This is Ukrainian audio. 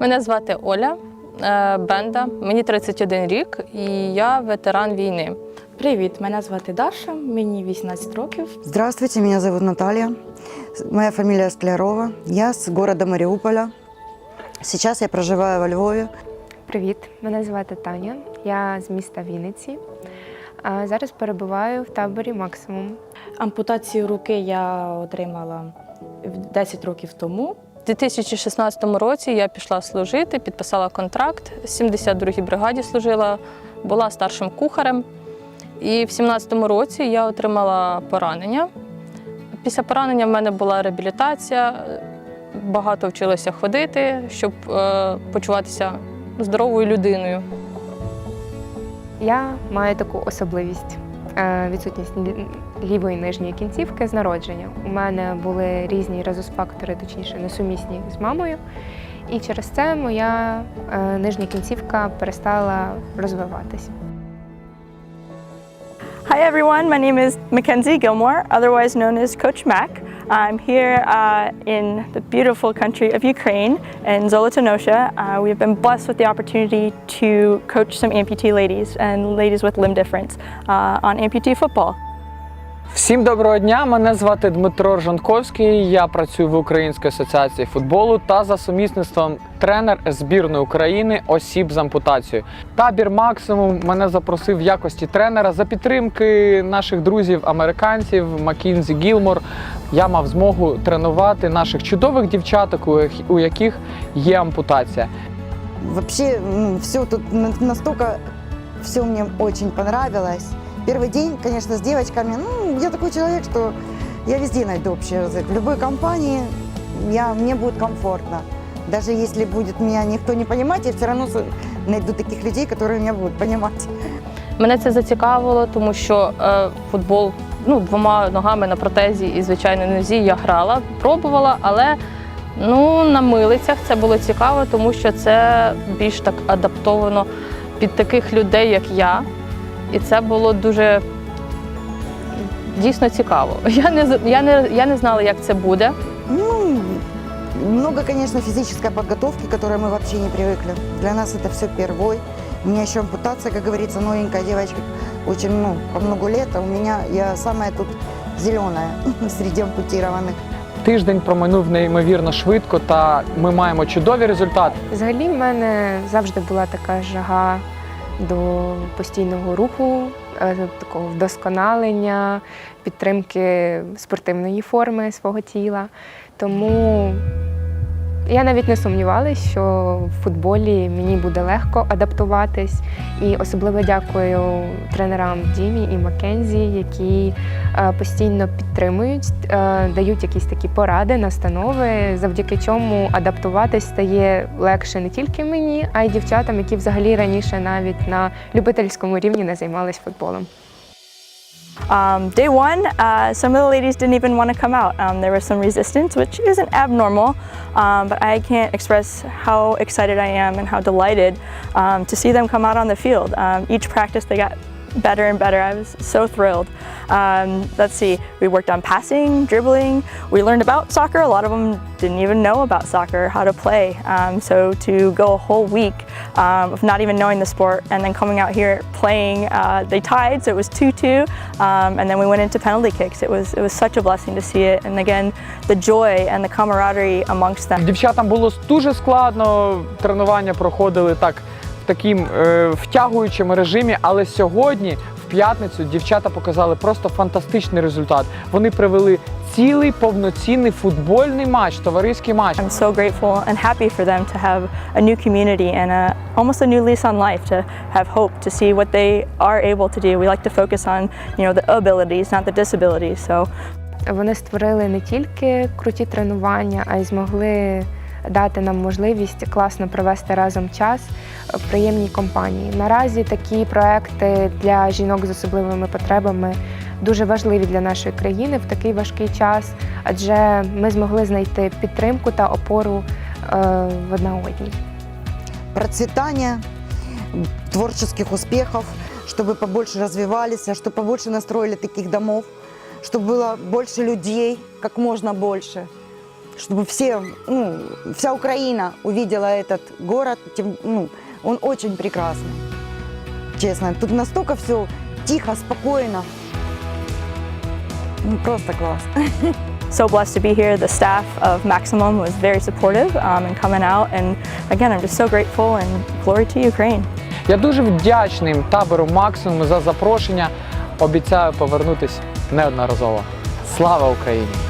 Мене звати Оля е, Бенда, мені 31 рік і я ветеран війни. Привіт, мене звати Даша, мені 18 років. Здравствуйте, меня зовут Наталья. Моя фамилия Склярова. Я с города Мариуполя. Сейчас я проживаю во Львове. Привіт, мене звати Таня. Я з міста Вінниці. А зараз перебуваю в таборі Максимум. Ампутацію руки я отримала 10 років тому. У 2016 році я пішла служити, підписала контракт. В 72-й бригаді служила, була старшим кухарем. І в 17-му році я отримала поранення. Після поранення в мене була реабілітація, багато вчилася ходити, щоб е, почуватися здоровою людиною. Я маю таку особливість е, відсутність лівої нижньої кінцівки з народження. У мене були різні резус-фактори, точніше, несумісні з мамою. І через це моя е, нижня кінцівка перестала розвиватись. Hi everyone, my name is Mackenzie Gilmore, otherwise known as Coach Mac. I'm here uh, in the beautiful country of Ukraine in Zolotonosha. Uh, we have been blessed with the opportunity to coach some amputee ladies and ladies with limb difference uh, on amputee football. Всім доброго дня! Мене звати Дмитро Ржанковський. Я працюю в Українській асоціації футболу та за сумісництвом тренер збірної України осіб з ампутацією. Табір максимум мене запросив в якості тренера за підтримки наших друзів американців Маккінзі Гілмор. Я мав змогу тренувати наших чудових дівчаток, у яких- є ампутація. Вообще, все тут на- настолько, все мне очень понравилось. Первый день, конечно, с девочками, ну, я такой человек, что я везде найду общий язык. В любой компании я, мне будет комфортно. Даже если будет меня никто не понимать, я все равно с- найду таких людей, которые меня будут понимать. Мене це зацікавило, тому що е, футбол ну, двома ногами на протезі і звичайно нозі я грала, пробувала, але ну, на милицях це було цікаво, тому що це більш так адаптовано під таких людей, як я. І це було дуже дійсно цікаво. Я не, з- я не, я не знала, як це буде. Ну, много, конечно, физической подготовки, к которой мы вообще не привыкли. Для нас это все первой. У меня еще ампутация, как говорится, новенькая девочка, очень, ну, по много лет, а у меня, я самая тут зеленая среди ампутированных. Тиждень проминув неймовірно швидко, та ми маємо чудові результати. Взагалі, в мене завжди була така жага до постійного руху, е, такого вдосконалення, підтримки спортивної форми свого тіла. Тому я навіть не сумнівалася, що в футболі мені буде легко адаптуватись. І особливо дякую тренерам Дімі і Маккензі, які е, постійно підтримують, е, дають якісь такі поради, настанови, завдяки чому адаптуватись стає легше не тільки мені, а й дівчатам, які взагалі раніше навіть на любительському рівні не займались футболом. Um, day one, uh, some of the ladies didn't even want to come out. Um, there was some resistance, which isn't abnormal, um, but I can't express how excited I am and how delighted um, to see them come out on the field. Um, each practice they got better and better. I was so thrilled. Um, let's see, we worked on passing, dribbling. We learned about soccer. A lot of them didn't even know about soccer, how to play. Um, so to go a whole week um, of not even knowing the sport and then coming out here playing, uh, they tied, so it was 2-2, um, and then we went into penalty kicks. It was it was such a blessing to see it, and again, the joy and the camaraderie amongst them. Дівчатам було дуже складно. Тренування проходили так в таким е, втягуючому режимі. Але сьогодні, в п'ятницю, дівчата показали просто фантастичний результат. Вони привели цілий повноцінний футбольний матч, товариський матч. I'm so grateful and happy for them to have a new community and a, almost a new lease on life, to have hope, to see what they are able to do. We like to focus on, you know, the abilities, not the disabilities. So Вони створили не тільки круті тренування, а й змогли дати нам можливість класно провести разом час в приємній компанії. Наразі такі проекти для жінок з особливими потребами дуже важливі для нашої країни в такий важкий час, адже ми змогли знайти підтримку та опору е, в одна одній. Процветания, творческих успехов, чтобы побольше развивались, а чтобы побольше настроили таких домов, чтобы было больше людей, как можно больше. чтобы все, ну, вся Украина увидела этот город. Тем- ну, он очень прекрасный. Честно, тут настолько все тихо, спокойно. Ну, просто класс. So blessed to be here. The staff of Maximum was very supportive um, and coming out. And again, I'm just so grateful and glory to Ukraine. Я дуже вдячний табору максимум за запрошення. Обіцяю повернутись неодноразово. Слава Україні!